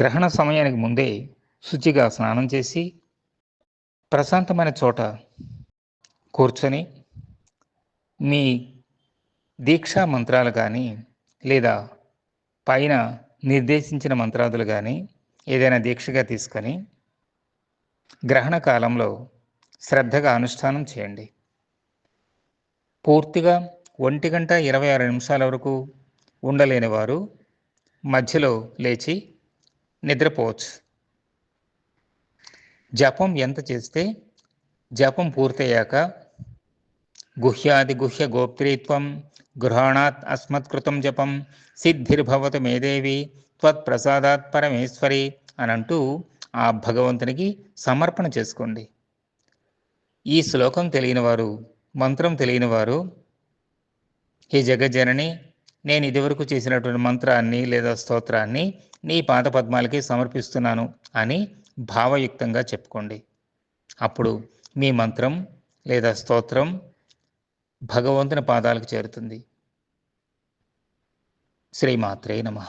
గ్రహణ సమయానికి ముందే శుచిగా స్నానం చేసి ప్రశాంతమైన చోట కూర్చొని మీ దీక్షా మంత్రాలు కానీ లేదా పైన నిర్దేశించిన మంత్రాదులు కానీ ఏదైనా దీక్షగా తీసుకొని గ్రహణ కాలంలో శ్రద్ధగా అనుష్ఠానం చేయండి. పూర్తిగా ఒంటి గంట ఇరవై ఆరు నిమిషాల వరకు ఉండలేని వారు మధ్యలో లేచి నిద్రపోవచ్చు. జపం ఎంత చేస్తే జపం పూర్తయ్యాక గుహ్యాది గుహ్య గోప్త్రీత్వం గృహాణాత్ అస్మత్కృతం జపం సిద్ధిర్భవతు మేదేవి త్వత్ప్రసాదాత్ పరమేశ్వరి అని అంటూ ఆ భగవంతునికి సమర్పణ చేసుకోండి. ఈ శ్లోకం తెలియని వారు మంత్రం తెలియని వారు హే జగజ్జనని నేను ఇదివరకు చేసినటువంటి మంత్రాన్ని లేదా స్తోత్రాన్ని నీ పాద పద్మాలకి సమర్పిస్తున్నాను అని భావయుక్తంగా చెప్పుకోండి. అప్పుడు మీ మంత్రం లేదా స్తోత్రం భగవంతుని పాదాలకు చేరుతుంది. శ్రీమాత్రే నమః.